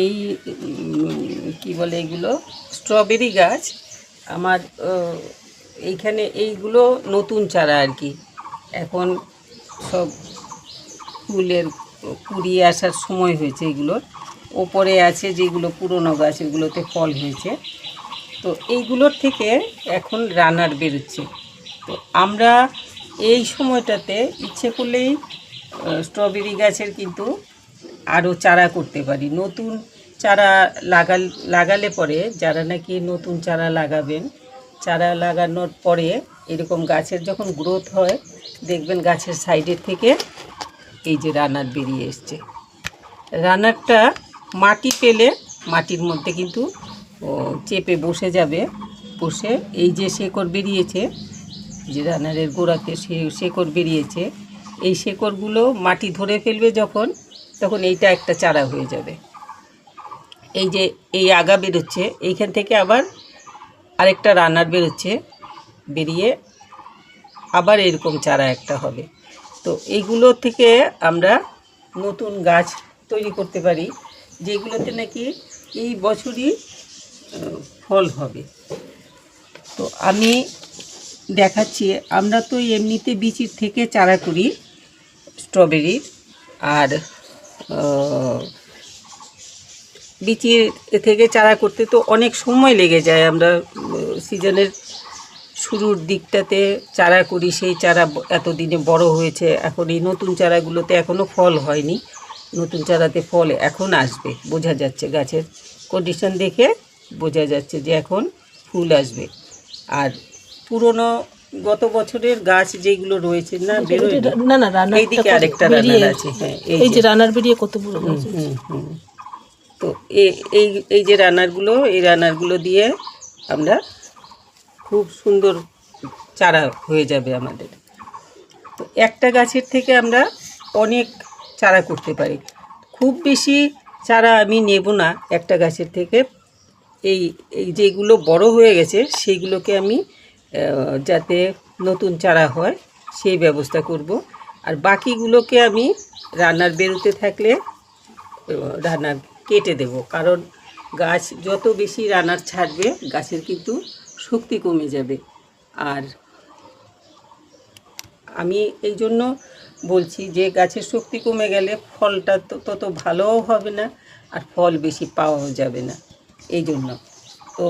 এই কি বলে এগুলো? স্ট্রবেরি গাছ, আমার এইখানে এইগুলো নতুন চারা আর কি। এখন সব ফুলের কুড়িয়ে আসার সময় হয়েছে এগুলোর ওপরে আছে যেগুলো পুরনো গাছ, এগুলোতে ফল হয়েছে। তো এইগুলোর থেকে এখন রানার বেরোচ্ছে। তো আমরা এই সময়টাতে ইচ্ছে করলেই স্ট্রবেরি গাছের কিন্তু আরও চারা করতে পারি। নতুন চারা লাগাল, লাগালে পরে যারা নাকি নতুন চারা লাগাবেন, চারা লাগানোর পরে এরকম গাছের যখন গ্রোথ হয়, দেখবেন গাছের সাইডের থেকে এই যে রানার বেরিয়ে এসছে। রানারটা মাটি পেলে মাটির মধ্যে কিন্তু চেপে বসে যাবে। বসে এই যে শেকড় বেরিয়েছে যে রানারের গোড়াতে সে শেকড় বেরিয়েছে, এই শেকড়গুলো মাটি ধরে ফেলবে যখন তখন এইটা একটা চারা হয়ে যাবে। এই যে এই আগা বেরোচ্ছে, এইখান থেকে আবার আরেকটা রানার বেরোচ্ছে, বেরিয়ে আবার এরকম চারা একটা হবে। তো এইগুলো থেকে আমরা নতুন গাছ তৈরি করতে পারি, যেগুলোতে নাকি এই বছরই ফল হবে। তো আমি দেখাচ্ছি, আমরা তো এমনিতে বিচির থেকে চারা করি, স্ট্রবেরির, আর বিচির থেকে চারা করতে তো অনেক সময় লেগে যায়। আমরা সিজনের শুরুর দিকটাতে চারা করি, সেই চারা এতদিনে বড় হয়েছে। এখন এই নতুন চারাগুলোতে এখনও ফল হয়নি। নতুন চারাতে ফল এখন আসবে, বোঝা যাচ্ছে। গাছের কন্ডিশন দেখে বোঝা যাচ্ছে যে এখন ফুল আসবে। আর পুরনো গত বছরের গাছ যেগুলো রয়েছে না বেরোয় না না রানার এইদিকে আরেকটা রানার আছে হ্যাঁ এই যে রানার বেরিয়ে কত বড় হুম, হুম, হুম। তো এই এই যে রানারগুলো এই রানারগুলো দিয়ে আমরা খুব সুন্দর চারা হয়ে যাবে আমাদের। তো একটা গাছের থেকে আমরা অনেক চারা করতে পারি। খুব বেশি চারা আমি নেব না একটা গাছের থেকে। এই এই যেগুলো বড় হয়ে গেছে সেইগুলোকে আমি যাতে নতুন চারা হয়, সেই ব্যবস্থা করব। আর বাকিগুলোকে আমি রান্নার বেরোতে থাকলে রান্নার কেটে দেব। কারণ গাছ যত বেশি রান্নার ছাড়বে, গাছের কিন্তু শক্তি কমে যাবে। আর আমি এই জন্য বলছি যে, গাছের শক্তি কমে গেলে ফলটা তো, তত ভালোও হবে না, আর ফল বেশি পাওয়াও যাবে না। এই জন্য। তো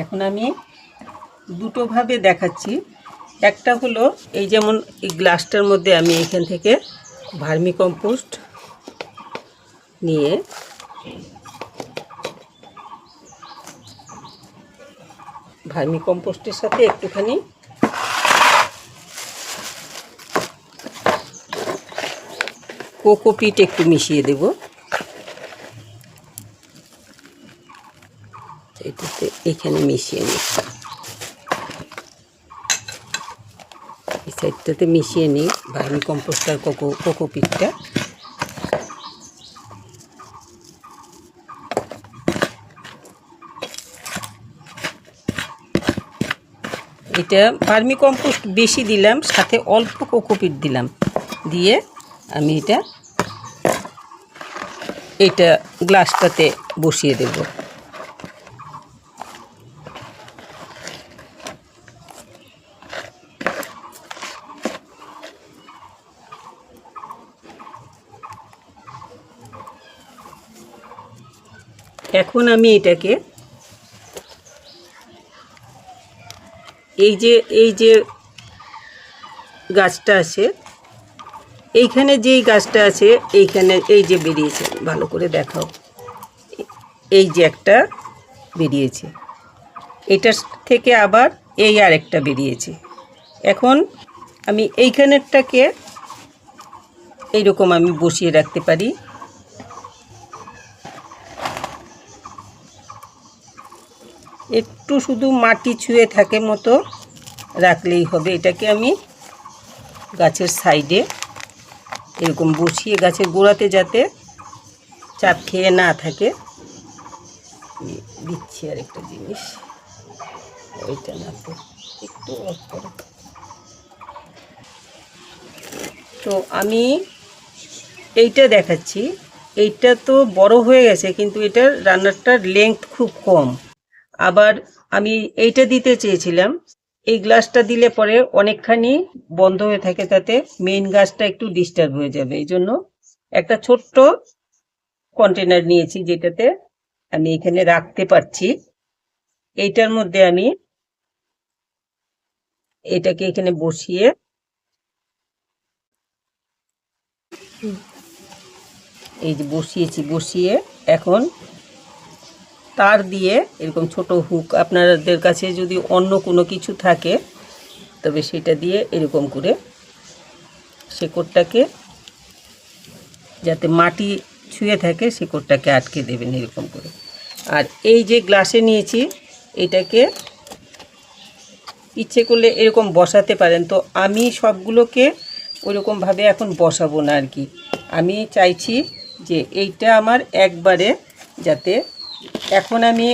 এখন আমি দুটোভাবে দেখাচ্ছি। একটা হলো এই যেমন এই গ্লাসটার মধ্যে আমি এখান থেকে ভার্মি কম্পোস্ট নিয়ে ভার্মি কম্পোস্টের সাথে একটুখানি কোকোপিট একটু মিশিয়ে দেব। এটাতে এখানে মিশিয়ে নিই সাইডটাতে মিশিয়ে নিই ভার্মি কম্পোস্ট আর কোকো কোকোপিটটা এটা ভার্মি কম্পোস্ট বেশি দিলাম, সাথে অল্প কোকোপিট দিলাম। দিয়ে আমি এটা এটা গ্লাসটাতে বসিয়ে দেব। এখন আমি এটাকে এই যে এই যে গাছটা আছে, এইখানে যেই গাছটা আছে, এইখানে এই যে বেরিয়েছে, ভালো করে দেখাও। এই যে একটা বেরিয়েছে। এটার থেকে আবার এই আরেকটা বেরিয়েছে। এখন আমি এইখানেরটাকে এইরকম আমি বসিয়ে রাখতে পারি। একটু শুধু মাটি ছুঁয়ে থাকে মতো রাখলেই হবে। এটাকে আমি গাছের সাইডে এরকম বসিয়ে গাছের গোড়াতে যাতে চাপ খেয়ে না থাকে। দিচ্ছি আর একটা জিনিস। ওইটা না তো, একটু তো আমি এইটা দেখাচ্ছি। এইটা তো বড় হয়ে গেছে, কিন্তু এটার রান্নারটার লেংথ খুব কম। আবার আমি এইটা দিতে চেয়েছিলাম। এই গ্লাসটা দিলে পরে অনেকখানি বন্ধ হয়ে থাকে, তাতে মেইন গাছটা একটু ডিস্টার্ব হয়ে যাবে। এই জন্য একটা ছোট্ট কন্টেনার নিয়েছি, যেটাতে আমি এখানে রাখতে পারছি। এইটার মধ্যে আমি এটাকে এখানে বসিয়ে এই যে বসিয়েছি, বসিয়ে এখন তার দিয়ে এরকম ছোট হুক আপনাদের কাছে যদি অন্য কোনো কিছু থাকে, তবে সেটা দিয়ে এরকম করে শেকড়টাকে যাতে মাটি ছুঁয়ে থাকে, শেকড়টাকে আটকে দেবেন এরকম করে। আর এই যে গ্লাসে নিয়েছি, এটাকে ইচ্ছে করলে এরকম বসাতে পারেন। তো আমি সবগুলোকে ওইরকমভাবে এখন বসাবো না আর কি। আমি চাইছি যে এইটা আমার একবারে যাতে এখন আমি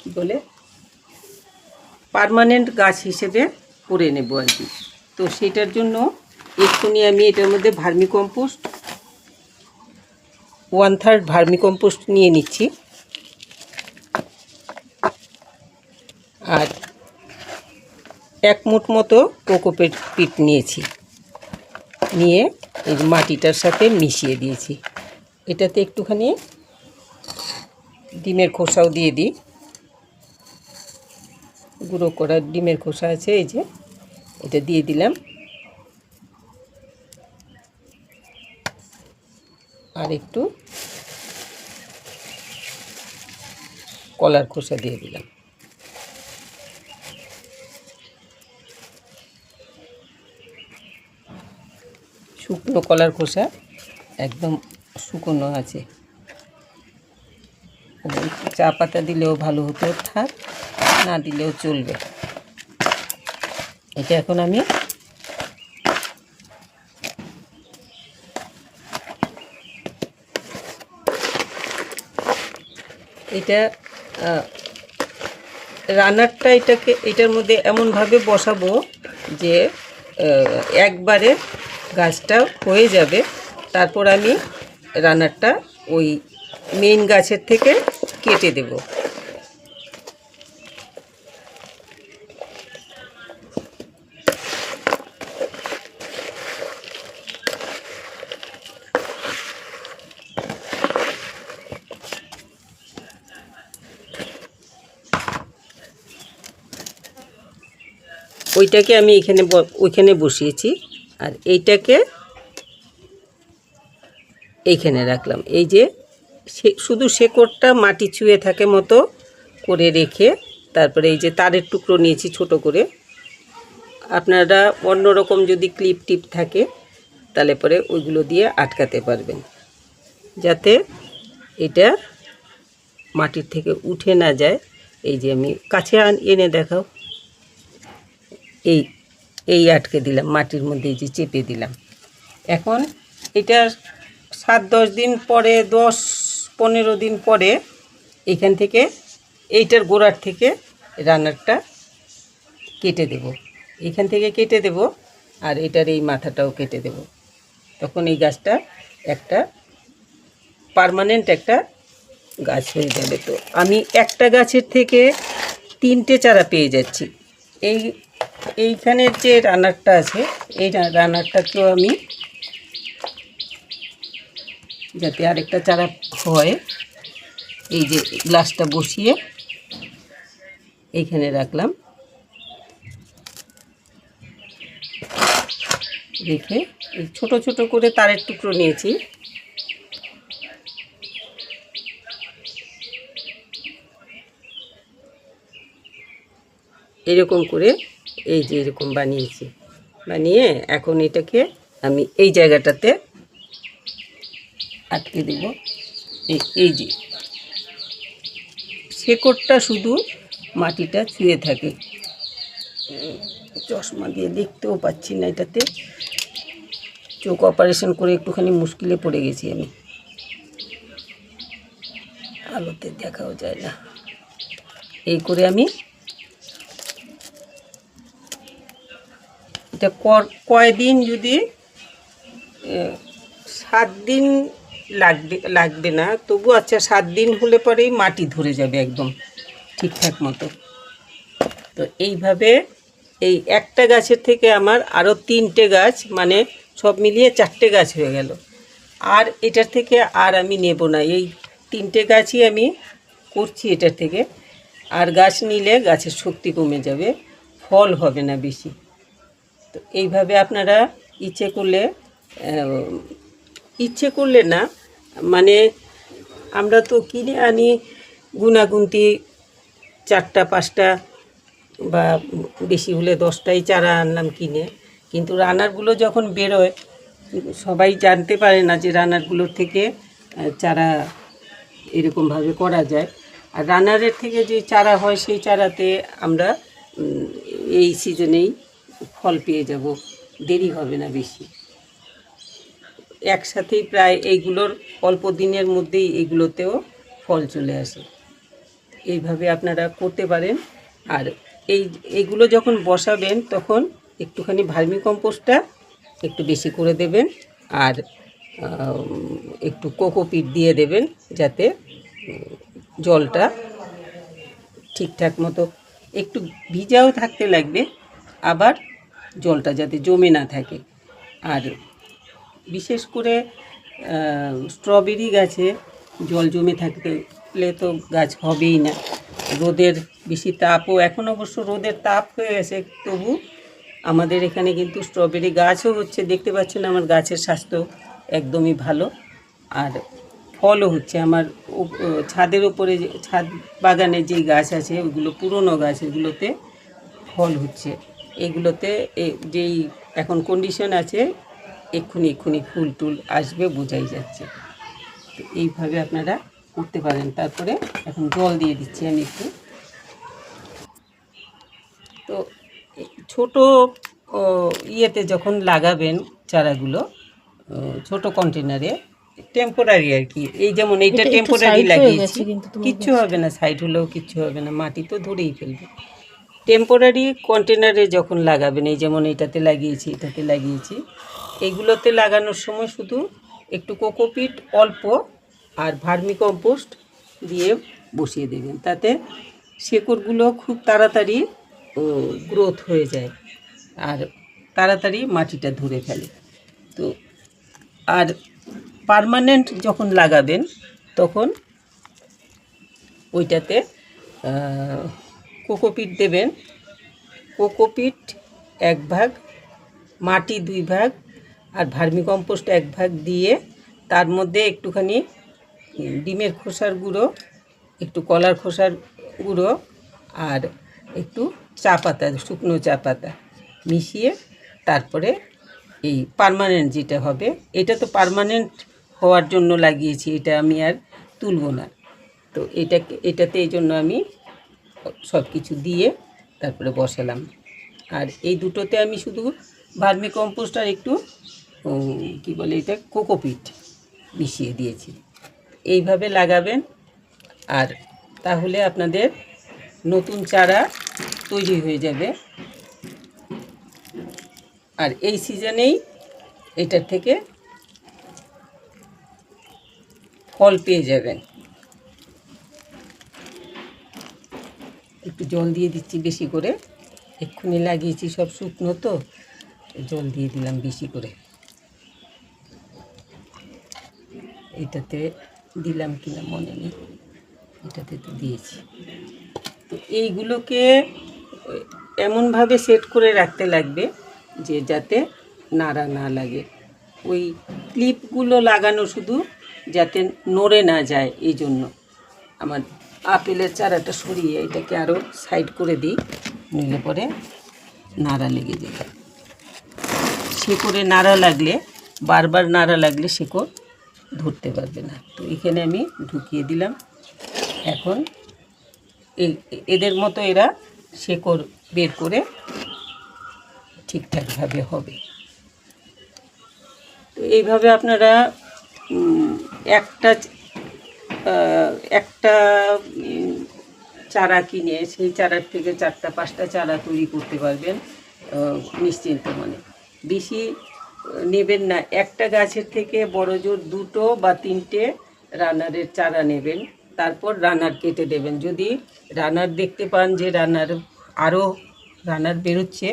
কি বলে পার্মানেন্ট গাছ হিসেবে করে নেব আর কি। তো সেটার জন্য এক্ষুনি আমি এটার মধ্যে vermicompost one third vermicompost নিয়ে নিচ্ছি। আর এক মুঠ মতো কোকোপেট পিট নিয়েছি। নিয়ে এই মাটিটার সাথে মিশিয়ে দিয়েছি। এটাতে একটুখানি ডিমের খোসাও দিয়ে দিই। গুঁড়ো করা ডিমের খোসা আছে, এই যে এটা দিয়ে দিলাম। আর একটু কলার খোসা দিয়ে দিলাম। শুকনো কলার খোসা একদম শুকনো আছে। চা পাতা দিলেও ভালো হতো, থাক, না দিলেও চলবে। এটা এখন আমি এটা রান্নারটা এটাকে, এটার মধ্যে এমনভাবে বসাবো যে একবারে গাছটা হয়ে যাবে। তারপর আমি রান্নারটা ওই মেইন গাছের থেকে কেটে দেব। ওইটাকে আমি এখানে ওইখানে বসিয়েছি। আর এইটাকে এইখানে রাখলাম। এই যে শুধু শেকড়টা মাটি ছুঁয়ে থাকে মতো করে রেখে তারপরে এই যে তারের টুকরো নিয়েছি ছোট করে। আপনারা অন্য রকম যদি ক্লিপ টিপ থাকে তাহলে পরে ওইগুলো দিয়ে আটকাতে পারবেন। যাতে এটা মাটির থেকে উঠে না যায়। এই যে আমি কাছে এনে দেখাও। এই এই আটকে দিলাম, মাটির মধ্যে এই যে চেপে দিলাম। এখন এটা সাত, দশ দিন পরে, দশ, পনেরো দিন পরে এখান থেকে এইটার গোড়ার থেকে রান্নারটা কেটে দেব। এখান থেকে কেটে দেব আর এটার এই মাথাটাও কেটে দেব। তখন এই গাছটা একটা পার্মানেন্ট একটা গাছ হয়ে যাবে তো। আমি একটা গাছের থেকে তিনটে চারা পেয়ে যাচ্ছি। এই, এইখানের যে রান্নারটা আছে, এই রা- রান্নারটাকেও আমি যাতে আরেকটা চারা হয়। এই যে গ্লাসটা বসিয়ে এইখানে রাখলাম। রেখে এই ছোট ছোট করে তারের টুকরো নিয়েছি। এরকম করে এই যে এরকম বানিয়েছি। বানিয়ে এখন এটাকে আমি এই জায়গাটাতে আটকে দেব। এই যে, শেকড়টা শুধু মাটিটা ছুঁয়ে থাকে। চশমা দিয়ে দেখতেও পাচ্ছি না এটাতে। চোখ অপারেশন করে একটুখানি মুশকিলে পড়ে গেছি আমি। আলোতে দেখাও যায় না। এই করে আমি এটা কয়দিন যদি সাত দিন লাগবে লাগবে না। তবু আচ্ছা সাত দিন হলে পরেই মাটি ধরে যাবে একদম ঠিকঠাক মতো। তো এইভাবে এই একটা গাছের থেকে আমার আরও তিনটে গাছ মানে সব মিলিয়ে চারটে গাছ হয়ে গেল। আর এটার থেকে আর আমি নেব না। এই তিনটে গাছই আমি করছি এটার থেকে। আর গাছ নিলে গাছের শক্তি কমে যাবে, ফল হবে না বেশি। তো এইভাবে আপনারা ইচ্ছে করলে ইচ্ছে করলে না মানে আমরা তো কিনে আনি গুনাগুনতি চারটা, পাঁচটা বা বেশি হলে দশটাই চারা আনলাম কিনে। কিন্তু রানারগুলো যখন বেরোয়, সবাই জানতে পারে না যে রানারগুলোর থেকে চারা এরকমভাবে করা যায়। আর রানারের থেকে যে চারা হয়, সেই চারাতে আমরা এই সিজনেই ফল পেয়ে যাব। দেরি হবে না বেশি। একসাথেই প্রায় এইগুলোর অল্প দিনের মধ্যেই এগুলোতেও ফল চলে আসে। এইভাবে আপনারা করতে পারেন। আর এই, এইগুলো যখন বসাবেন, তখন একটুখানি ভার্মি কম্পোস্টটা একটু বেশি করে দেবেন আর একটু কোকোপিট দিয়ে দেবেন যাতে জলটা ঠিকঠাক মতো একটু ভিজাও থাকতে লাগবে, আবার জলটা যাতে জমে না থাকে। আর বিশেষ করে স্ট্রবেরি গাছে জল জমে থাকলে তো গাছ হবেই না। রোদের বেশি তাপও, এখন অবশ্য রোদের তাপ হয়ে গেছে, তবু আমাদের এখানে কিন্তু স্ট্রবেরি গাছও হচ্ছে, দেখতে পাচ্ছেন আমার গাছের স্বাস্থ্য একদমই ভালো। আর ফলও হচ্ছে, আমার ছাদের উপরে যে, ছাদ বাগানে যেই গাছ আছে, ওগুলো পুরনো গাছ এগুলোতে ফল হচ্ছে। এগুলোতে যেই এখন কন্ডিশন আছে এক্ষুনি এক্ষুনি ফুল টুল আসবে বোঝাই যাচ্ছে। তো এইভাবে আপনারা করতে পারেন। তারপরে এখন জল দিয়ে দিচ্ছি আমি একটু। তো ছোট ও, ইয়েতে যখন লাগাবেন চারাগুলো ছোট কন্টেনারে টেম্পোরারি আর কি। এই যেমন এইটা টেম্পোরারি লাগিয়েছি। কিচ্ছু হবে না সাইড হলেও কিচ্ছু হবে না মাটি তো ধরেই ফেলবে। টেম্পোরারি কন্টেনারে যখন লাগাবেন এই যেমন এটাতে লাগিয়েছি এটাতে লাগিয়েছি এইগুলোতে লাগানোর সময় শুধু একটু কোকোপিট অল্প আর ভার্মি কম্পোস্ট দিয়ে বসিয়ে দেবেন। তাতে শেকড়গুলো খুব তাড়াতাড়ি গ্রোথ হয়ে যায় আর তাড়াতাড়ি মাটিটা ধরে ফেলে। তো, আর পার্মানেন্ট যখন লাগাবেন, তখন ওইটাতে কোকোপিট দেবেন। কোকোপিট এক ভাগ, মাটি দুই ভাগ আর ভার্মি কম্পোস্ট এক ভাগ দিয়ে তার মধ্যে একটুখানি ডিমের খোসার গুঁড়ো, একটু কলার খোসার গুঁড়ো আর একটু চা পাতা, শুকনো চা পাতা মিশিয়ে তারপরে এই পারমানেন্ট যেটা হবে, এটা তো পারমানেন্ট হওয়ার জন্য লাগিয়েছি, এটা আমি আর তুলব না। তো এটাকে, এটাতে এই জন্য আমি সব কিছু দিয়ে তারপরে বসালাম। আর এই দুটোতে আমি শুধু ভার্মি কম্পোস্ট আর একটু কি বলে এটা? কোকোপিট মিশিয়ে দিয়েছি। এইভাবে লাগাবেন। আর তাহলে আপনাদের নতুন চারা তৈরি হয়ে যাবে। আর এই সিজনেই এটার থেকে ফল পেয়ে যাবেন। একটু জল দিয়ে দিচ্ছি বেশি করে। এক্ষুনি লাগিয়েছি সব শুকনো তো, জল দিয়ে দিলাম বেশি করে। এটাতে দিলাম কিনা মনে নেই। এটাতে তো দিয়েছি। তো এইগুলোকে এমনভাবে সেট করে রাখতে লাগবে যে যাতে নাড়া না লাগে। ওই ক্লিপগুলো লাগানো শুধু যাতে নড়ে না যায় এই জন্য আমার আপেলের চারাটা সরিয়ে এটাকে আরও সাইড করে দিই নিলে পরে নাড়া লেগে যাবে। শেকড়ে নাড়া লাগলে, বারবার নাড়া লাগলে শেকড় ধরতে পারবে না। তো এখানে আমি ঢুকিয়ে দিলাম। এখন এদের মতো এরা শেকড় বের করে ঠিকঠাকভাবে হবে। তো এইভাবে আপনারা একটা একটা চারা কিনে, সেই চারার থেকে চারটা, পাঁচটা চারা তৈরি করতে পারবেন নিশ্চিন্ত মনে। বেশি নেবেন না। একটা গাছের থেকে বড় জোর দুটো বা তিনটে রানারের চারা নেবেন। তারপর রানার কেটে দেবেন। যদি রানার দেখতে পান যে রানার আরও রানার বেরোচ্ছে,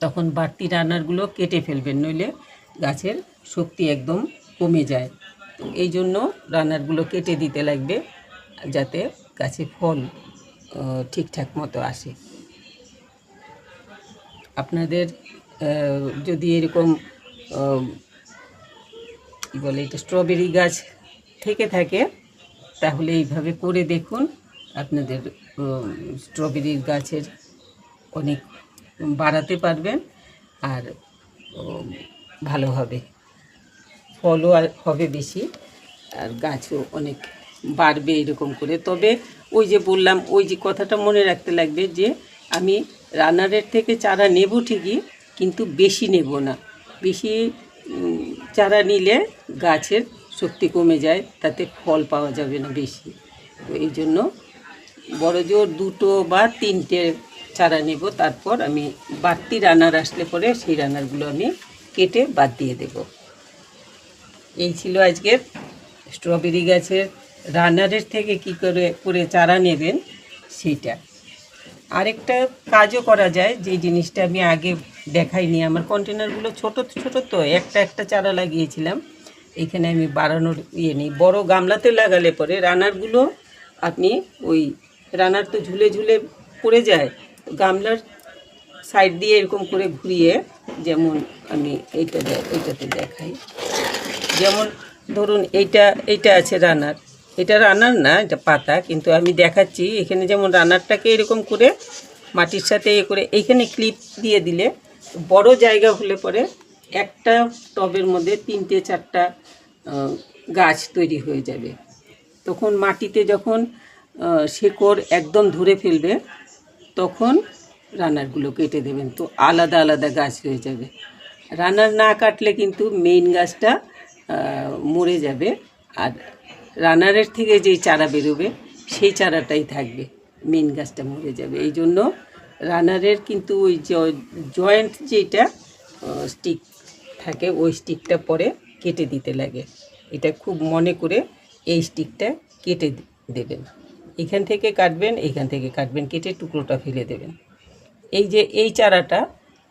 তখন বাড়তি রানারগুলো কেটে ফেলবেন, নইলে গাছের শক্তি একদম কমে যায়। তো এই জন্য রানারগুলো কেটে দিতে লাগবে, যাতে গাছে ফল ঠিকঠাক মতো আসে। আপনাদের যদি এরকম কী বলে এটা স্ট্রবেরি গাছ থেকে থাকে, তাহলে এইভাবে করে দেখুন। আপনাদের স্ট্রবেরির গাছের অনেক বাড়াতে পারবেন আর ভালো হবে। ফলও আর হবে বেশি আর গাছও অনেক বাড়বে এরকম করে। তবে ওই যে বললাম, ওই যে কথাটা মনে রাখতে লাগবে যে, আমি রানারের থেকে চারা নেব ঠিকই কিন্তু বেশি নেব না। বেশি চারা নিলে গাছের শক্তি কমে যায়, তাতে ফল পাওয়া যাবে না বেশি। তো এই জন্য বড় জোর দুটো বা তিনটে চারা নেব, তারপর আমি বাড়তি রানার আসলে পরে সেই রানারগুলো আমি কেটে বাদ দিয়ে দেবো। এই ছিল আজকের স্ট্রবেরি গাছের রানারের থেকে কি করে করে চারা নেবেন, সেটা। আরেকটা কাজও করা যায় যে জিনিসটা আমি আগে দেখাইনি। আমার কন্টেনারগুলো ছোট ছোট তো, একটা একটা চারা লাগিয়েছিলাম। এখানে আমি বাড়ানোর ইয়ে নেই। বড় গামলাতে লাগালে পরে রানারগুলো আপনি ওই রানার তো ঝুলে ঝুলে পড়ে যায় গামলার সাইড দিয়ে এরকম করে ঘুরিয়ে যেমন আমি এইটা এইটাতে দেখাই। যেমন ধরুন এইটা এইটা আছে রানার। এটা রানার না, এটা পাতা, কিন্তু আমি দেখাচ্ছি। এখানে যেমন রানারটাকে এরকম করে মাটির সাথে এ করে, এইখানে ক্লিপ দিয়ে দিলে বড় জায়গা হলে পরে একটা টবের মধ্যে তিনটে, চারটা গাছ তৈরি হয়ে যাবে। তখন মাটিতে যখন শেকড় একদম ধরে ফেলবে, তখন রানারগুলো কেটে দেবেন। তো আলাদা আলাদা গাছ হয়ে যাবে। রানার না কাটলে কিন্তু মেইন গাছটা মরে যাবে। আর রানারের থেকে যেই চারা বেরোবে, সেই চারাটাই থাকবে। মেন গাছটা মরে যাবে। এই জন্য রানারের কিন্তু ওই জয়েন্ট যেটা স্টিক থাকে, ওই স্টিকটা পরে কেটে দিতে লাগে। এটা খুব মনে করে এই স্টিকটা কেটে দেবেন। এখান থেকে কাটবেন, এখান থেকে কাটবেন, কেটে টুকরোটা ফেলে দেবেন। এই যে, এই চারাটা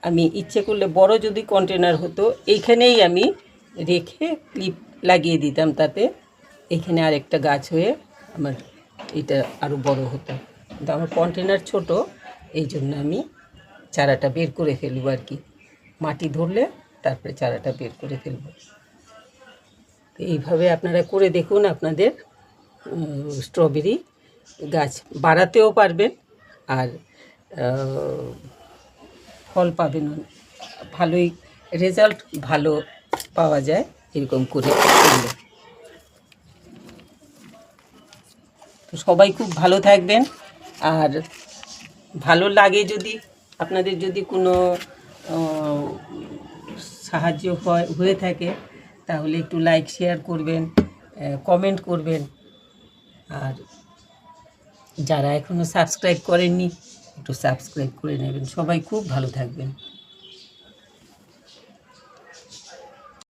আমি ইচ্ছে করলে বড় যদি কন্টেনার হতো, এইখানেই আমি রেখে ক্লিপ লাগিয়ে দিতাম তাতে এখানে আরেকটা গাছ হয়ে আমার এটা আরও বড় হতো। কিন্তু আমার কন্টেনার ছোট, এই জন্য আমি চারাটা বের করে ফেলব আর কি। মাটি ধরলে তারপরে চারাটা বের করে ফেলব। তো এইভাবে আপনারা করে দেখুন আপনাদের স্ট্রবেরি গাছ। বাড়াতেও পারবেন আর ফল পাবেন। ভালোই রেজাল্ট ভালো পাওয়া যায় এরকম করে তো সবাই খুব ভালো থাকবেন। আর ভালো লাগে যদি আপনাদের যদি কোনো সাহায্য হয়, হয়ে থাকে, তাহলে একটু লাইক শেয়ার করবেন কমেন্ট করবেন। আর যারা এখনও সাবস্ক্রাইব করেননি, একটু সাবস্ক্রাইব করে নেবেন। সবাই খুব ভালো থাকবেন।